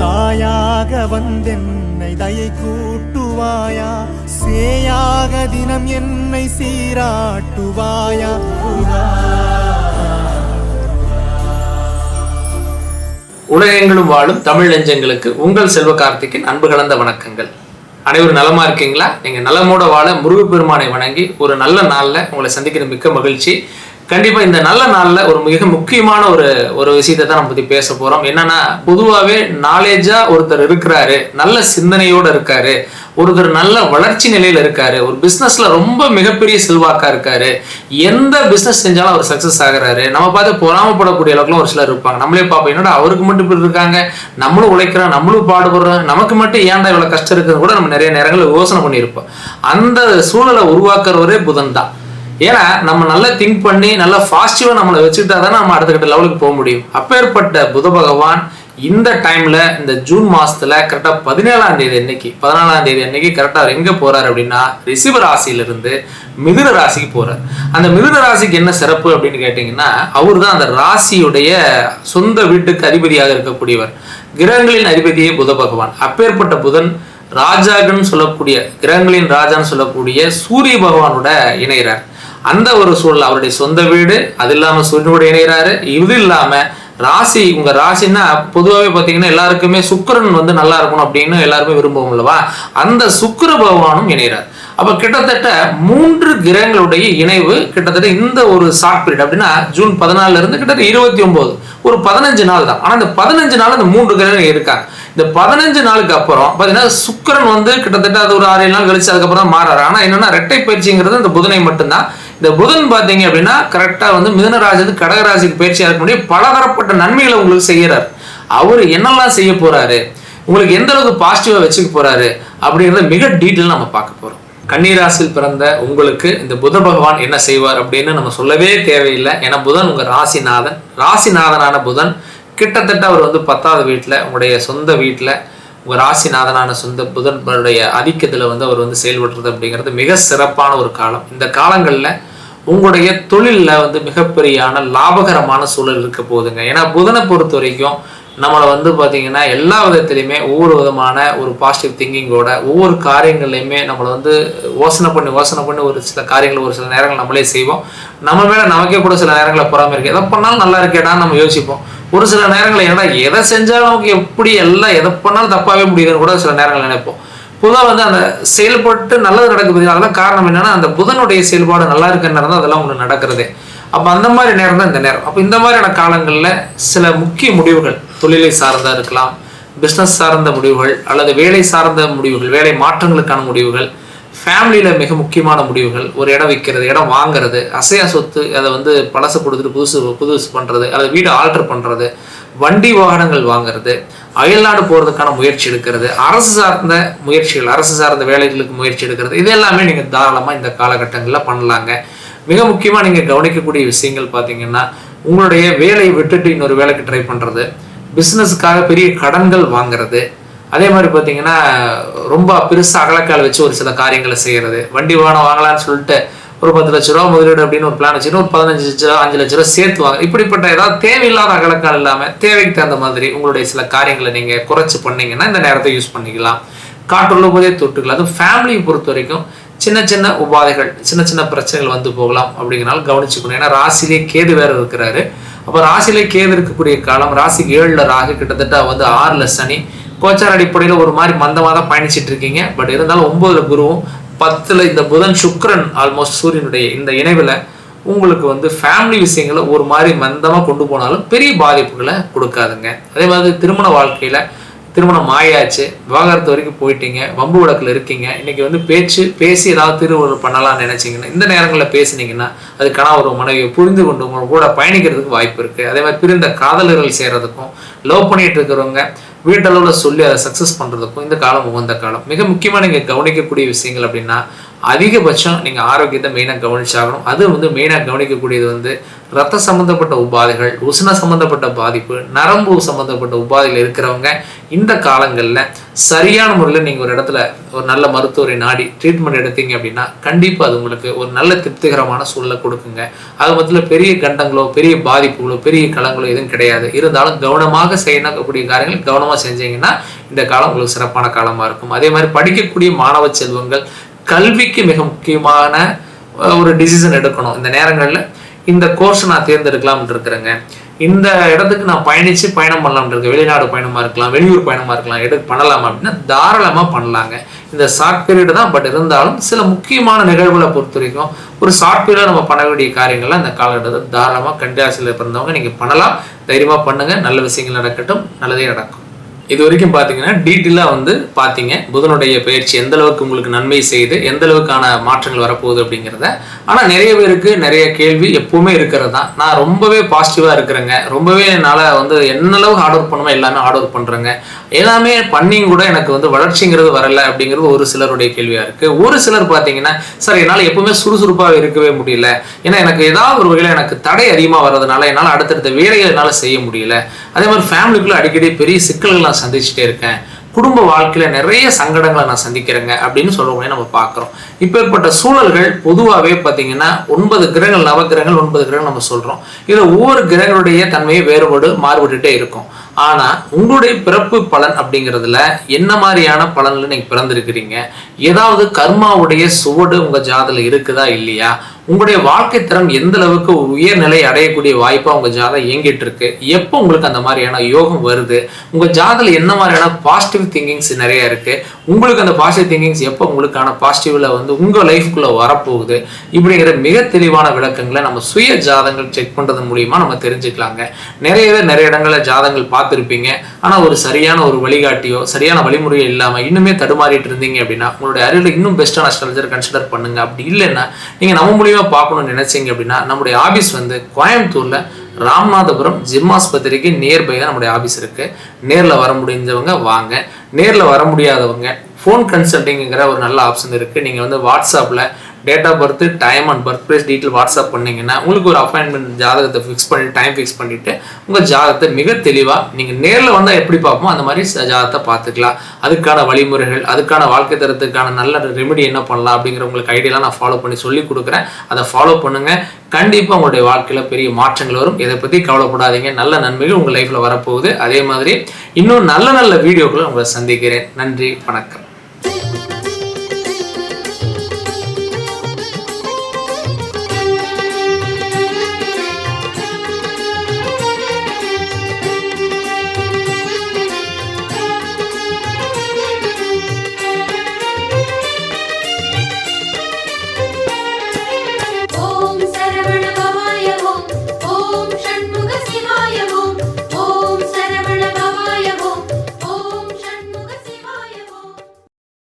தாயாக வந்தென்னை தயை கூட்டுவாயா? சேயாக தினம் என்னை சீராட்டுவாயா? உலகெங்கிலும் வாழும் தமிழ் நெஞ்சங்களுக்கு உங்கள் செல்வ கார்த்திக்கின் அன்பு கலந்த வணக்கங்கள். அனைவரும் நலமா இருக்கீங்களா? நீங்க நலமோட வாழ முருகப்பெருமானை வணங்கி ஒரு நல்ல நாள்ல உங்களை சந்திக்கிற மிக்க மகிழ்ச்சி. கண்டிப்பா இந்த நல்ல நாள்ல ஒரு மிக முக்கியமான ஒரு ஒரு விஷயத்தை தான் நம்ம பத்தி பேச போறோம். என்னன்னா பொதுவாகவே நாலேஜா ஒருத்தர் இருக்கிறாரு நல்ல சிந்தனையோட இருக்காரு ஒருத்தர் நல்ல வளர்ச்சி நிலையில இருக்காரு ஒரு பிசினஸ்ல ரொம்ப மிகப்பெரிய செல்வாக்கா இருக்காரு எந்த பிசினஸ் செஞ்சாலும் அவர் சக்சஸ் ஆகுறாரு. நம்ம பார்த்து பொறாமப்படக்கூடிய அளவுக்குலாம் ஒரு சிலர் இருப்பாங்க. நம்மளே பார்ப்போம் என்னடா அவருக்கு மட்டும் இப்படி இருக்காங்க நம்மளும் உழைக்கிறோம் நம்மளும் பாடுபடுறோம் நமக்கு மட்டும் ஏன்டா இவ்வளவு கஷ்டம் இருக்குன்னு கூட நம்ம நிறைய நேரங்களில் யோசனை பண்ணியிருப்போம். அந்த சூழலை உருவாக்குறவரே புதன் தான். ஏன்னா நம்ம நல்லா திங்க் பண்ணி நல்லா பாசிட்டிவா நம்மளை வச்சுக்கிட்டா தான் நம்ம அடுத்த கட்ட லெவலுக்கு போக முடியும். அப்பேற்பட்ட புத பகவான் இந்த டைம்ல இந்த ஜூன் மாசத்துல கரெக்டா பதினேழாம் தேதி அன்னைக்கு பதினாலாம் தேதி அன்னைக்கு கரெக்டா அவர் எங்க போறாரு அப்படின்னா ரிஷிப ராசியிலிருந்து மிதுன ராசிக்கு போறார். அந்த மிதுன ராசிக்கு என்ன சிறப்பு அப்படின்னு கேட்டீங்கன்னா அவர் தான் அந்த ராசியுடைய சொந்த வீட்டுக்கு அதிபதியாக இருக்கக்கூடியவர். கிரகங்களின் அதிபதியே புத பகவான். அப்பேற்பட்ட புதன் ராஜாகன்னு சொல்லக்கூடிய கிரகங்களின் ராஜான்னு சொல்லக்கூடிய சூரிய பகவானோட இணைகிறார் அந்த ஒரு சூழல் அவருடைய சொந்த வீடு அது இல்லாமல் சூரியனோடு இணைகிறாரு. இது இல்லாமல் ராசி உங்கள் ராசின்னா பொதுவாகவே பார்த்தீங்கன்னா எல்லாருக்குமே சுக்கிரன் வந்து நல்லா இருக்கணும் அப்படின்னு எல்லாருமே விரும்புவோம் அல்லவா? அந்த சுக்கர பகவானும் இணைகிறார். அப்போ கிட்டத்தட்ட மூன்று கிரகங்களுடைய இணைவு கிட்டத்தட்ட இந்த ஒரு ஷார்ட் பீரியட் அப்படின்னா ஜூன் பதினாலுல இருந்து கிட்டத்தட்ட இருபத்தி ஒன்பது. ஒரு பதினஞ்சு நாள் தான். ஆனால் இந்த பதினஞ்சு நாள் இந்த மூன்று கிரகங்கள் இருக்காங்க. இந்த பதினஞ்சு நாளுக்கு அப்புறம் பார்த்தீங்கன்னா சுக்கிரன் வந்து கிட்டத்தட்ட அது ஒரு ஆறு ஏழு நாள் கழிச்சு அதுக்கப்புறம் தான் மாறாரு. ஆனால் என்னன்னா ரெட்டை பயிற்சிங்கிறது இந்த புதனை மட்டும்தான். இந்த புதன் பார்த்தீங்க அப்படின்னா கரெக்டாக வந்து மிதனராஜது கடகராசிக்கு பயிற்சியாக இருக்க முடியும் பலதரப்பட்ட நன்மைகளை உங்களுக்கு செய்கிறார். அவர் என்னெல்லாம் செய்ய போகிறாரு உங்களுக்கு எந்த அளவுக்கு பாசிட்டிவாக வச்சுக்க போகிறாரு அப்படிங்கிறத மிக டீட்டெயில் நம்ம பார்க்க போகிறோம் கன்னிராசியில் பிறந்த உங்களுக்கு இந்த புத பகவான் என்ன செய்வார் அப்படின்னு நம்ம சொல்லவே தேவையில்லை. ஏன்னா புதன் உங்கள் ராசிநாதன். ராசிநாதனான புதன் கிட்டத்தட்ட அவர் வந்து பத்தாவது வீட்டில் உங்களுடைய சொந்த வீட்டில் உங்கள் ராசிநாதனான சொந்த புதனுடைய ஆதிக்கத்தில் வந்து அவர் வந்து செயல்படுறது அப்படிங்கிறது மிக சிறப்பான ஒரு காலம். இந்த காலங்களில் உங்களுடைய தொழிலில் வந்து மிகப்பெரியான லாபகரமான சூழல் இருக்க போகுதுங்க. ஏன்னா புதனை பொறுத்த வரைக்கும் நம்மளை வந்து பார்த்திங்கன்னா எல்லா விதத்துலையுமே ஒவ்வொரு விதமான ஒரு பாசிட்டிவ் திங்கிங்கோட ஒவ்வொரு காரியங்கள்லையுமே நம்மளை வந்து யோசனை பண்ணி யோசனை பண்ணி ஒரு சில காரியங்கள் ஒரு சில நேரங்கள் நம்மளே செய்வோம். நம்ம மேலே நமக்கே கூட சில நேரங்களில் பொறாமல் இருக்கு. எதை பண்ணாலும் நல்லா இருக்கேடான்னு நம்ம யோசிப்போம். ஒரு சில நேரங்களில் என்னடா எதை செஞ்சாலும் நமக்கு எப்படி எல்லாம் எதை பண்ணாலும் தப்பாகவே முடியுதுன்னு கூட சில நேரங்கள் நினைப்போம். பொதுவாக வந்து அந்த செயல்பட்டு நல்லது நடக்குது அதெல்லாம் காரணம் என்னன்னா அந்த புதனுடைய செயல்பாடு நல்லா இருக்கிற நேரம் தான் அதெல்லாம் ஒன்று நடக்கிறதே. அப்போ அந்த மாதிரி நேரம் தான் இந்த நேரம். அப்போ இந்த மாதிரியான காலங்களில் சில முக்கிய முடிவுகள் தொழிலை சார்ந்தா இருக்கலாம் பிஸ்னஸ் சார்ந்த முடிவுகள் அல்லது வேலை சார்ந்த முடிவுகள் வேலை மாற்றங்களுக்கான முடிவுகள் ஃபேமிலியில் மிக முக்கியமான முடிவுகள் ஒரு இடம் விற்கிறது இடம் வாங்குறது அசையா சொத்து அதை வந்து பழசு கொடுத்துட்டு புதுசு புதுசு பண்ணுறது அல்லது வீடு ஆல்டர் பண்ணுறது வண்டி வாகனங்கள் வாங்குறது அயல்நாடு போகிறதுக்கான முயற்சி எடுக்கிறது அரசு சார்ந்த முயற்சிகள் அரசு சார்ந்த வேலைகளுக்கு முயற்சி எடுக்கிறது இது எல்லாமே நீங்கள் தாராளமாக இந்த காலகட்டங்களில் பண்ணலாங்க. மிக முக்கியமாக நீங்கள் கவனிக்கக்கூடிய விஷயங்கள் பார்த்தீங்கன்னா உங்களுடைய வேலையை விட்டுட்டு இன்னொரு வேலைக்கு ட்ரை பண்ணுறது பிஸ்னஸுக்காக பெரிய கடன்கள் வாங்குறது அதே மாதிரி பார்த்தீங்கன்னா ரொம்ப பெருசாக அகலக்கால் வச்சு ஒரு சில காரியங்களை செய்கிறது வண்டி வாகனம் வாங்கலான்னு சொல்லிட்டு ஒரு பத்து லட்ச ரூபா முதலீடு அப்படின்னு ஒரு பிளான் வச்சுட்டு ஒரு பதினஞ்சு லட்ச ரூபா அஞ்சு லட்ச ரூபா சேர்த்து வாங்க. இப்படிப்பட்ட ஏதாவது தேவையில்லாத அகலக்கால் இல்லாமல் தேவைக்கு தகுந்த மாதிரி உங்களுடைய சில காரியங்களை நீங்கள் குறைச்சி பண்ணீங்கன்னா இந்த நேரத்தை யூஸ் பண்ணிக்கலாம். காற்றுள்ள போதே தொட்டுக்கலாம். அதுவும் ஃபேமிலியை பொறுத்த வரைக்கும் சின்ன சின்ன உபாதைகள் சின்ன சின்ன பிரச்சனைகள் வந்து போகலாம் அப்படிங்கிறனால கவனிச்சுக்கணும். ஏன்னா ராசிலே கேது வேறு இருக்கிறாரு. அப்போ ராசிலே கேது இருக்கக்கூடிய காலம் ராசிக்கு ஏழில் ராகு கிட்டத்தட்ட வந்து ஆறில் சனி. கோச்சார் அடிப்படையில் ஒரு மாதிரி மந்தமாக தான் பயணிச்சிட்டு இருக்கீங்க. பட் இருந்தாலும் ஒன்பதுல குருவும் பத்தில் இந்த புதன் சுக்ரன் ஆல்மோஸ்ட் சூரியனுடைய இந்த இணைவில் உங்களுக்கு வந்து ஃபேமிலி விஷயங்களை ஒரு மாதிரி மந்தமாக கொண்டு போனாலும் பெரிய பாதிப்புகளை கொடுக்காதுங்க. அதே மாதிரி திருமண வாழ்க்கையில் திருமணம் ஆயாச்சு விவாகரத்து வரைக்கும் போயிட்டீங்க வம்பு வழக்கில் இருக்கீங்க இன்னைக்கு வந்து பேச்சு பேசி ஏதாவது திருவுருள் பண்ணலாம்னு நினச்சிங்கன்னா இந்த நேரங்களில் பேசினீங்கன்னா அது கணவர் மனைவியை புரிந்து கொண்டு உங்க கூட பயணிக்கிறதுக்கு வாய்ப்பு இருக்குது அதே மாதிரி பிரிந்த காதலர்கள் சேர்றதுக்கும் லவ் பண்ணிட்டு இருக்கிறவங்க வீட்டளவில் சொல்லி அதை சக்ஸஸ் பண்ணுறதுக்கும் இந்த காலம் உகந்த காலம் மிக முக்கியமாக நீங்கள் கவனிக்கக்கூடிய விஷயங்கள் அப்படின்னா அதிகபட்சம் நீங்கள் ஆரோக்கியத்தை மெயினாக கவனிச்சாகணும். அது வந்து மெயினாக கவனிக்கக்கூடியது வந்து ரத்த சம்பந்தப்பட்ட உபாதைகள் உஷ்ண சம்பந்தப்பட்ட பாதிப்பு நரம்பு சம்பந்தப்பட்ட உபாதைகள் இருக்கிறவங்க இந்த காலங்களில் சரியான முறையில் நீங்கள் ஒரு இடத்துல ஒரு நல்ல மருத்துவரை நாடி ட்ரீட்மெண்ட் எடுத்தீங்க அப்படின்னா கண்டிப்பாக அது உங்களுக்கு ஒரு நல்ல திருப்திகரமான சூழலை கொடுக்குங்க. அது மொத்தத்தில் பெரிய கண்டங்களோ பெரிய பாதிப்புகளோ பெரிய களங்களோ எதுவும் கிடையாது. இருந்தாலும் கவனமாக செய்யக்கூடிய காரியங்கள் கவனமாக செஞ்சீங்கன்னா இந்த காலம் உங்களுக்கு சிறப்பான காலமாக இருக்கும். அதே மாதிரி படிக்கக்கூடிய மாணவ செல்வங்கள் கல்விக்கு மிக முக்கியமான ஒரு டிசிஷன் எடுக்கணும். இந்த நேரங்களில் இந்த கோர்ஸ் நான் தேர்ந்தெடுக்கலாம்னு இருக்கிறேங்க. இந்த இடத்துக்கு நான் பயணித்து பயணம் பண்ணலாம்னு இருக்கேன். வெளிநாடு பயணமாக இருக்கலாம் வெளியூர் பயணமாக இருக்கலாம் எடு பண்ணலாம் அப்படின்னா தாராளமாக பண்ணலாங்க. இந்த ஷார்ட் பீரியடு தான் பட் இருந்தாலும் சில முக்கியமான நிகழ்வுகளை பொறுத்த வரைக்கும் ஒரு ஷார்ட் பீரியடில் நம்ம பண்ண வேண்டிய காரியங்கள்லாம் இந்த காலகட்டத்தில் தாராளமாக கண்டியாசியில் பிறந்தவங்க நீங்கள் பண்ணலாம். தைரியமாக பண்ணுங்கள் நல்ல விஷயங்கள் நடக்கட்டும். நல்லதே நடக்கும். இது வரைக்கும் பார்த்தீங்கன்னா டீட்டெயிலாக வந்து பார்த்தீங்க புதனுடைய பயிற்சி எந்த அளவுக்கு உங்களுக்கு நன்மை செய்யுது எந்த அளவுக்கான மாற்றங்கள் வரப்போகுது அப்படிங்கிறத. ஆனால் நிறைய பேருக்கு நிறைய கேள்வி எப்பவுமே இருக்கிறது தான். நான் ரொம்பவே பாசிட்டிவாக இருக்கிறேங்க. ரொம்பவே என்னால் வந்து என்னளவு ஹார்ட் ஒர்க் பண்ணுமோ எல்லாமே ஹார்ட் ஒர்க் பண்ணுறேங்க எல்லாமே பண்ணியும் கூட எனக்கு வந்து வளர்ச்சிங்கிறது வரலை அப்படிங்கிறது ஒரு சிலருடைய கேள்வியாக இருக்குது ஒரு சிலர் பார்த்தீங்கன்னா சார் என்னால் எப்பவுமே சுறுசுறுப்பாக இருக்கவே முடியல. ஏன்னா எனக்கு ஏதாவது ஒரு வகையில் எனக்கு தடை அதிகமாக வர்றதுனால என்னால் அடுத்தடுத்த வேலைகள் என்னால் செய்ய முடியல. அதே மாதிரி ஃபேமிலிக்குள்ளே அடிக்கடி பெரிய சிக்கல்கள் நான் சந்திச்சுட்டே இருக்கேன். குடும்ப வாழ்க்கையில நிறைய சங்கடங்களை நான் சந்திக்கிறேங்க அப்படின்னு சொல்றவங்க நம்ம பார்க்குறோம். இப்பேற்பட்ட சூழல்கள் பொதுவாகவே பார்த்தீங்கன்னா ஒன்பது கிரகங்கள் நவகிரகங்கள் ஒன்பது கிரகங்கள் நம்ம சொல்றோம். இதில் ஒவ்வொரு கிரகங்களுடைய தன்மையை வேறுபாடு மாறுபட்டுட்டே இருக்கும். ஆனால் உங்களுடைய பிறப்பு பலன் அப்படிங்கிறதுல என்ன மாதிரியான பலன்ல நீங்கள் பிறந்திருக்கிறீங்க? ஏதாவது கர்மாவுடைய சுவடு உங்கள் ஜாதில் இருக்குதா இல்லையா? உங்களுடைய வாழ்க்கை தரம் எந்த அளவுக்கு உயர்நிலை அடையக்கூடிய வாய்ப்பாக உங்க ஜாதகம் இயங்கிட்டு இருக்கு எப்போ உங்களுக்கு அந்த மாதிரியான யோகம் வருது? உங்கள் ஜாதல என்ன மாதிரியான பாசிட்டிவ் திங்கிங்ஸ் நிறைய இருக்கு? உங்களுக்கு அந்த பாசிட்டிவ் திங்கிங்ஸ் எப்போ உங்களுக்கான பாசிட்டிவ்ல வந்து உங்க லைஃப்குள்ளே வரப்போகுது? இப்படிங்கிற மிக தெளிவான விளக்கங்களை நம்ம சுய ஜாதங்கள் செக் பண்றது மூலியமா நம்ம தெரிஞ்சுக்கலாங்க. நிறைய பேர் நிறைய இடங்களில் ஜாதங்கள் பார்த்துருப்பீங்க. ஆனா ஒரு சரியான ஒரு வழிகாட்டியோ சரியான வழிமுறையோ இல்லாமல் இன்னுமே தடுமாறிட்டு இருந்தீங்க அப்படின்னா உங்களுடைய அருகில் இன்னும் பெஸ்ட்டான ஸ்ட்ரக்சர் கன்சிடர் பண்ணுங்க. அப்படி இல்லைன்னா நீங்க நம்ம மூலியமாக பார்க்கணும்னு நினைச்சீங்க அப்படின்னா நம்முடைய ஆபீஸ் வந்து கோயம்புத்தூர்ல ராமநாதபுரம் ஜிம் ஆஸ்பத்திரிக்கு நியர்பை தான் நம்முடைய ஆபீஸ் இருக்கு. நேர்ல வர முடிஞ்சவங்க வாங்க. நேர்ல வர முடியாதவங்க ஃபோன் கன்சல்டிங்கிற ஒரு நல்ல ஆப்ஷன் இருக்கு. நீங்க வந்து வாட்ஸ்அப்ல date of birth time and birth place detail WhatsApp பண்ணிங்கன்னா உங்களுக்கு ஒரு அப்பாயின்மெண்ட் ஜாதகத்தை ஃபிக்ஸ் பண்ணி டைம் ஃபிக்ஸ் பண்ணிவிட்டு உங்கள் ஜாதகத்தை மிக தெளிவாக நீங்கள் நேரில் வந்தால் எப்படி பார்ப்போமோ அந்த மாதிரி ச- ஜாதகத்தை பார்த்துக்கலாம். அதுக்கான வழிமுறைகள் அதுக்கான வாழ்க்கை தரத்துக்கான நல்ல ரெமெடி என்ன பண்ணலாம் அப்படிங்கிற உங்களுக்கு ஐடியாலாம் நான் ஃபாலோ பண்ணி சொல்லி கொடுக்குறேன். அதை ஃபாலோ பண்ணுங்கள் கண்டிப்பாக உங்களுடைய வாழ்க்கையில் பெரிய மாற்றங்கள் வரும். இதை பற்றி கவலைப்படாதீங்க. நல்ல நன்மைகள் உங்கள் லைஃப்பில் வரப்போகுது. அதே மாதிரி இன்னும் நல்ல நல்ல வீடியோக்களை உங்களை சந்திக்கிறேன். நன்றி வணக்கம்.